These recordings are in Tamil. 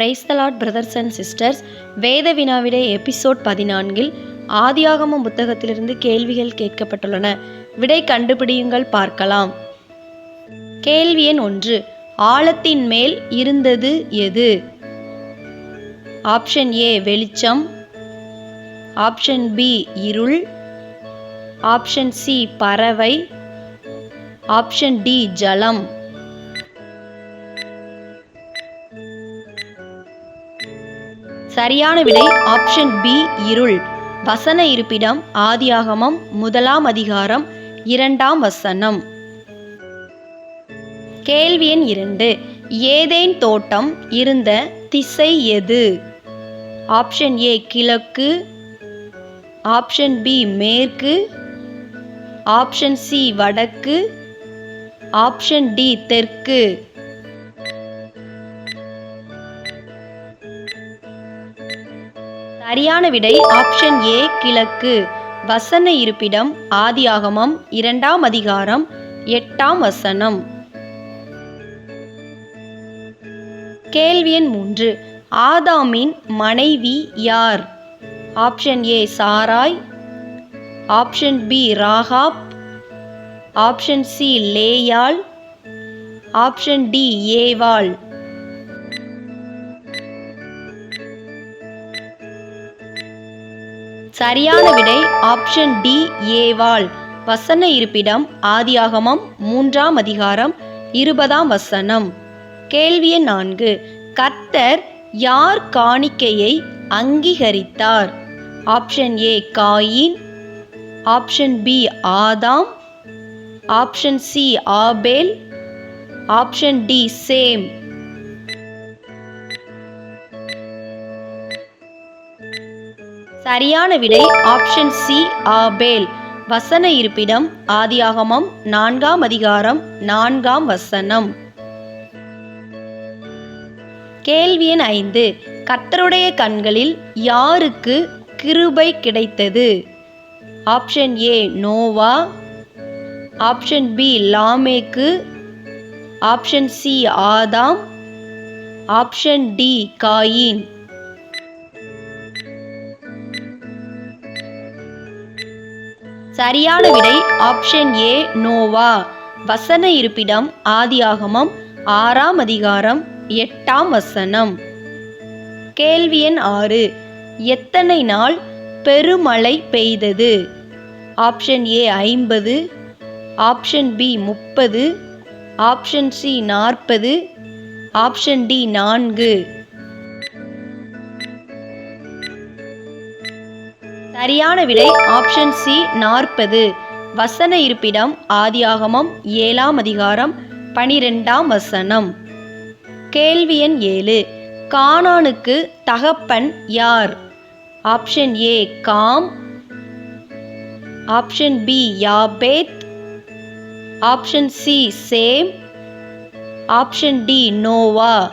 பிரைஸ்தலாட் பிரதர்ஸ் அண்ட் சிஸ்டர்ஸ் வேத வினாவிட எபிசோட் பதினான்கில் ஆதியாகமம் புத்தகத்திலிருந்து கேள்விகள் கேட்கப்பட்டுள்ளன. விடை கண்டுபிடியுங்கள் பார்க்கலாம். கேள்வி எண் ஒன்று. ஆழத்தின் மேல் இருந்தது எது? ஆப்ஷன் ஏ வெளிச்சம். ஆப்ஷன் பி இருள். ஆப்ஷன் சி பறவை. ஆப்ஷன் டி ஜலம். சரியான விடை ஆப்ஷன் பி இருள். வசன இருப்பிடம் ஆதியாகமம் முதலாம் அதிகாரம் இரண்டாம் வசனம். கேள்வி எண் இரண்டு. ஏதேன் தோட்டம் இருந்த திசை எது? ஆப்ஷன் ஏ கிழக்கு. ஆப்ஷன் பி மேற்கு. ஆப்ஷன் சி வடக்கு. ஆப்ஷன் டி தெற்கு. சரியான விடை ஆப்ஷன் ஏ கிழக்கு. வசன இருப்பிடம் ஆதியாகமம் இரண்டாம் அதிகாரம் எட்டாம் வசனம். கேள்வி எண் மூன்று. ஆதாமின் மனைவி யார்? Option A Sarai. Option B Rahab. Option C லேயாள். Option D ஏவாள். சரியான விடை ஆப்ஷன் டி ஏவாள் வசன இருப்பிடம் ஆதியாகமம் மூன்றாம் அதிகாரம் இருபதாம் வசனம். கேள்வி நான்கு. கர்த்தர் யார் காணிக்கையை அங்கீகரித்தார்? Option A Cain. Option B Adam. Option C Abel. Option D Shem. சரியான விடை ஆப்ஷன் சி ஆபேல் வசன இருப்பிடம் ஆதியாகமம் நான்காம் அதிகாரம் நான்காம் வசனம். கேள்வி எண் ஐந்து. கத்தருடைய கண்களில் யாருக்கு கிருபை கிடைத்தது? Option A Noah. Option B Lamech. Option C Adam. Option D Cain. சரியான விடை ஆப்ஷன் ஏ நோவா வசன இருப்பிடம் ஆதியாகமம் ஆறாம் அதிகாரம் எட்டாம் வசனம். கேள்வி எண் ஆறு. எத்தனை நாள் பெருமழை பெய்தது? ஆப்ஷன் ஏ ஐம்பது. ஆப்ஷன் பி முப்பது. ஆப்ஷன் சி நாற்பது. ஆப்ஷன் டி நான்கு. சரியான விடை ஆப்ஷன் சி நாற்பது. வசன இருப்பிடம் ஆதியாகமம் ஏழாம் அதிகாரம் பனிரெண்டாம் வசனம். கேள்வி எண் ஏழு. கானானுக்கு தகப்பன் யார்? Option A Ham. Option B Japheth. Option C Shem. Option D Noah.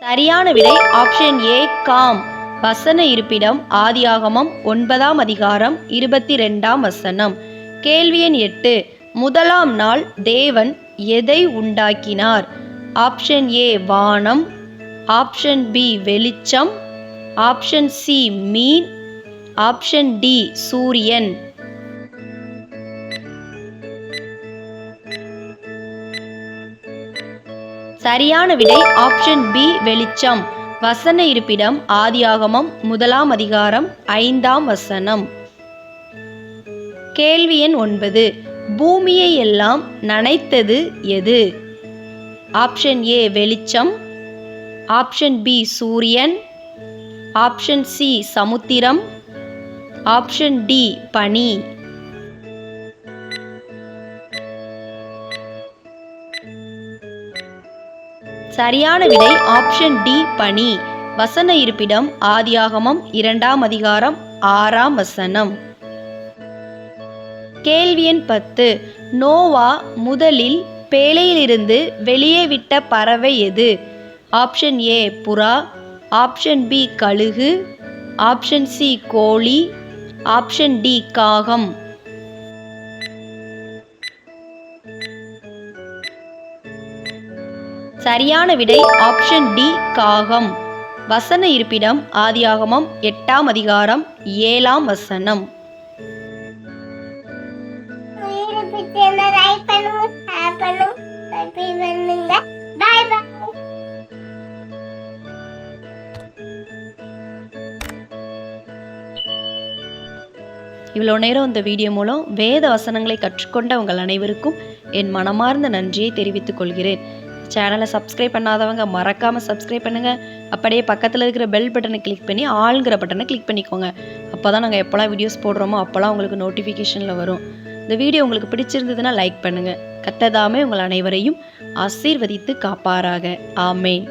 சரியான விடை ஆப்ஷன் ஏ காம். வசன இருப்பிடம் ஆதியாகமம் ஒன்பதாம் அதிகாரம் இருபத்தி ரெண்டாம் வசனம். கேள்வி எண் எட்டு. முதலாம் நாள் தேவன் எதை உண்டாக்கினார்? ஆப்ஷன் ஏ வானம். ஆப்ஷன் பி வெளிச்சம். ஆப்ஷன் சி மீன். ஆப்ஷன் டி சூரியன். சரியான விடை ஆப்ஷன் பி வெளிச்சம். வசன இருப்பிடம் ஆதியாகமம் முதலாம் அதிகாரம் ஐந்தாம் வசனம். கேள்வி எண் ஒன்பது. பூமியை எல்லாம் நனைத்தது எது? ஆப்ஷன் ஏ வெளிச்சம். ஆப்ஷன் பி சூரியன். ஆப்ஷன் சி சமுத்திரம். ஆப்ஷன் டி பனி. சரியான விடை ஆப்ஷன் டி பனி வசன இருப்பிடம் ஆதியாகமம் இரண்டாம் அதிகாரம் ஆறாம் வசனம். கேள்வி எண் பத்து. நோவா முதலில் பேழையிலிருந்து வெளியே விட்ட பறவை எது? ஆப்ஷன் ஏ புறா. ஆப்ஷன் பி கழுகு. ஆப்ஷன் சி கோழி. ஆப்ஷன் டி காகம். சரியான விடை ஆப்ஷன் டி காகம். வசன இருப்பிடம் ஆதியாகமம் எட்டாம் அதிகாரம் ஏழாம் வசனம். இவ்வளோ நேரம் இந்த வீடியோ மூலம் வேத வசனங்களை கற்றுக்கொண்ட உங்கள் அனைவருக்கும் என் மனமார்ந்த நன்றியை தெரிவித்துக் கொள்கிறேன். சேனலை சப்ஸ்கிரைப் பண்ணாதவங்க மறக்காமல் சப்ஸ்கிரைப் பண்ணுங்கள் அப்படியே பக்கத்தில் இருக்கிற பெல் பட்டனை கிளிக் பண்ணி ஆளுங்கிற பட்டனை கிளிக் பண்ணிக்கோங்க. அப்போ தான் நாங்கள் எப்போல்லாம் வீடியோஸ் போடுறோமோ அப்போல்லாம் உங்களுக்கு நோட்டிஃபிகேஷனில் வரும். இந்த வீடியோ உங்களுக்கு பிடிச்சிருந்ததுன்னா லைக் பண்ணுங்கள் கத்ததாமே உங்கள் அனைவரையும் ஆசீர்வதித்து காப்பாராக. ஆமேன்.